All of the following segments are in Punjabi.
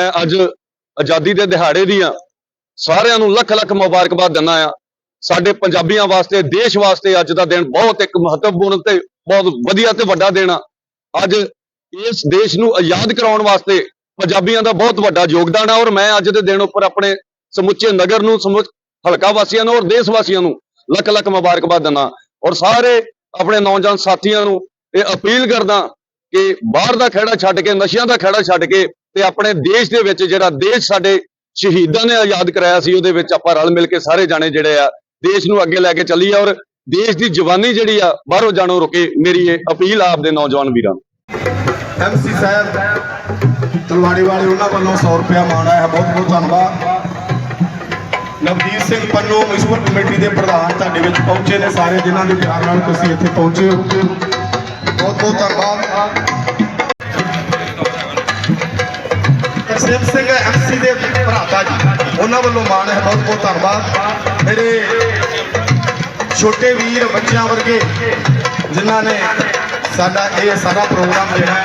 ਮੈਂ ਅੱਜ ਆਜ਼ਾਦੀ ਦੇ ਦਿਹਾੜੇ ਦੀਆਂ ਸਾਰਿਆਂ ਨੂੰ ਲੱਖ ਲੱਖ ਮੁਬਾਰਕਬਾਦ ਦਿੰਦਾ ਆ ਸਾਡੇ ਪੰਜਾਬੀਆਂ ਵਾਸਤੇ, ਦੇਸ਼ ਵਾਸਤੇ ਅੱਜ ਦਾ ਦਿਨ ਬਹੁਤ ਇੱਕ ਮਹੱਤਵਪੂਰਨ ਤੇ ਬਹੁਤ ਵਧੀਆ ਤੇ ਵੱਡਾ ਦਿਨ ਆ। ਅੱਜ ਇਸ ਦੇਸ਼ ਨੂੰ ਆਜ਼ਾਦ ਕਰਾਉਣ ਵਾਸਤੇ ਪੰਜਾਬੀਆਂ ਦਾ ਬਹੁਤ ਵੱਡਾ ਯੋਗਦਾਨ ਆ ਔਰ ਮੈਂ ਅੱਜ ਦੇ ਦਿਨ ਉੱਪਰ ਆਪਣੇ ਸਮੁੱਚੇ ਨਗਰ ਨੂੰ, ਸਮੁੱਚ ਹਲਕਾ ਵਾਸੀਆਂ ਨੂੰ ਔਰ ਦੇਸ਼ ਵਾਸੀਆਂ ਨੂੰ ਲੱਖ ਲੱਖ ਮੁਬਾਰਕਬਾਦ ਦਿੰਦਾ ਔਰ ਸਾਰੇ ਆਪਣੇ ਨੌਜਵਾਨ ਸਾਥੀਆਂ ਨੂੰ ਇਹ ਅਪੀਲ ਕਰਦਾ ਕਿ ਬਾਹਰ ਦਾ ਖੇੜਾ ਛੱਡ ਕੇ, ਨਸ਼ਿਆਂ ਦਾ ਖੇੜਾ ਛੱਡ ਕੇ ਤੇ ਆਪਣੇ ਦੇਸ਼ ਦੇ ਵਿੱਚ ਜਿਹੜਾ ਦੇਸ਼ ਸਾਡੇ ਸ਼ਹੀਦਾਂ ਨੇ ਆਜ਼ਾਦ ਕਰਾਇਆ ਸੀ, ਉਹਦੇ ਵਿੱਚ ਆਪਾਂ ਰਲ ਮਿਲ ਕੇ ਸਾਰੇ ਜਾਣੇ ਜਿਹੜੇ ਆ, ਦੇਸ਼ ਨੂੰ ਅੱਗੇ ਲੈ ਕੇ ਚੱਲੀਏ ਔਰ ਦੇਸ਼ ਦੀ ਜਵਾਨੀ ਜਿਹੜੀ ਆ, ਬਾਹਰੋਂ ਜਾਣੋਂ ਰੁਕੇ, ਮੇਰੀ ਇਹ ਅਪੀਲ ਆ ਆਪਦੇ ਨੌਜਵਾਨ ਵੀਰਾਂ ਨੂੰ। ਐਮਸੀ ਸਾਹਿਬ, ਤਲਵਾੜੀ ਵਾਲੇ ਉਹਨਾਂ ਵੱਲੋਂ 100 ਰੁਪਇਆ ਮਾਣ ਹੈ, ਬਹੁਤ ਬਹੁਤ ਧੰਨਵਾਦ। ਨਵਜੀਤ ਸਿੰਘ ਪੰਨੂ ਮਿਊਨਿਸਪਲ ਕਮੇਟੀ ਦੇ ਪ੍ਰਧਾਨ ਤੁਹਾਡੇ ਵਿੱਚ ਪਹੁੰਚੇ ਨੇ ਸਾਰੇ, ਜਿਨ੍ਹਾਂ ਦੇ ਪਿਆਰ ਨਾਲ ਤੁਸੀਂ ਇੱਥੇ ਪਹੁੰਚੇ ਹੋ। ਬਹੁਤ ਬਹੁਤ ਧੰਨਵਾਦ। ਤਰਸੇਮ ਸਿੰਘ ਐਮਸੀ ਦੇ ਭਰਾਤਾ ਜੀ। ਉਹਨਾਂ ਵੱਲੋਂ ਮਾਣ ਹੈ, ਬਹੁਤ ਬਹੁਤ ਧੰਨਵਾਦ। ਮੇਰੇ ਛੋਟੇ ਵੀਰ ਬੱਚਿਆਂ ਵਰਗੇ, ਜਿਨ੍ਹਾਂ ਨੇ ਸਾਡਾ ਇਹ ਸਾਰਾ ਪ੍ਰੋਗਰਾਮ ਜਿਹੜਾ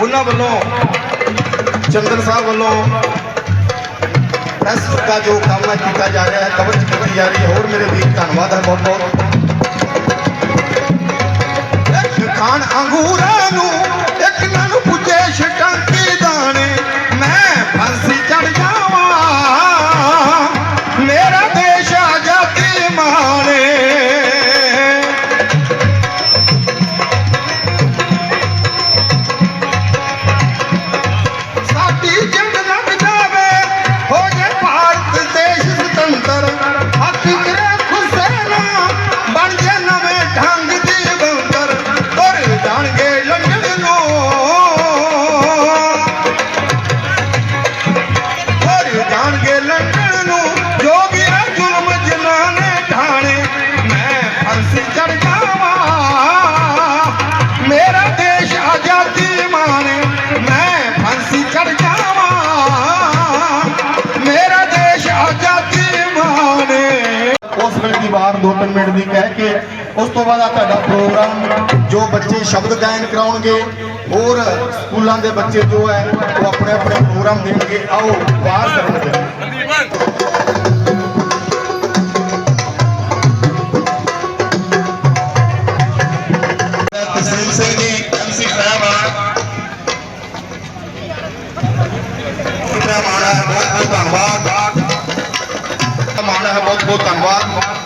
ਉਹਨਾਂ ਵੱਲੋਂ, ਚੰਦਰ ਸਾਹਿਬ ਵੱਲੋਂ ਪ੍ਰੈਸ ਦਾ ਜੋ ਕੰਮ ਕੀਤਾ ਜਾ ਰਿਹਾ ਹੈ ਕਵਰੇਜ ਕੀਤੀ ਜਾ ਰਹੀ ਹੈ। ਹੋਰ ਮੇਰੇ ਵੀਰ, ਧੰਨਵਾਦ ਹੈ ਬਹੁਤ ਬਹੁਤ। ਇੱਕ ਖਾਨ ਅੰਗੂਰਾਂ ਨੂੰ ਵੇਲੇ ਦੋ ਤਿੰਨ ਮਿੰਟ ਦੀ ਕਹਿ ਕੇ ਉਸ ਤੋਂ ਬਾਅਦ ਆ ਤੁਹਾਡਾ ਪ੍ਰੋਗਰਾਮ ਜੋ ਬੱਚੇ ਸ਼ਬਦ ਗਾਇਨ ਕਰਾਉਣਗੇ, ਹੋਰ ਸਕੂਲਾਂ ਦੇ ਬੱਚੇ ਜੋ ਹੈ ਉਹ ਆਪਣੇ ਆਪਣੇ ਪ੍ਰੋਗਰਾਮ ਦੇਣਗੇ। ਆਓ, ਬਾਹਰ ਕਰਨਗੇ ਤਸੀਮ ਧੰਨਵਾਦ। ਮਾਣਾ ਹੈ ਬਹੁਤ ਬਹੁਤ ਧੰਨਵਾਦ।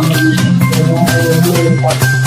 Thank you.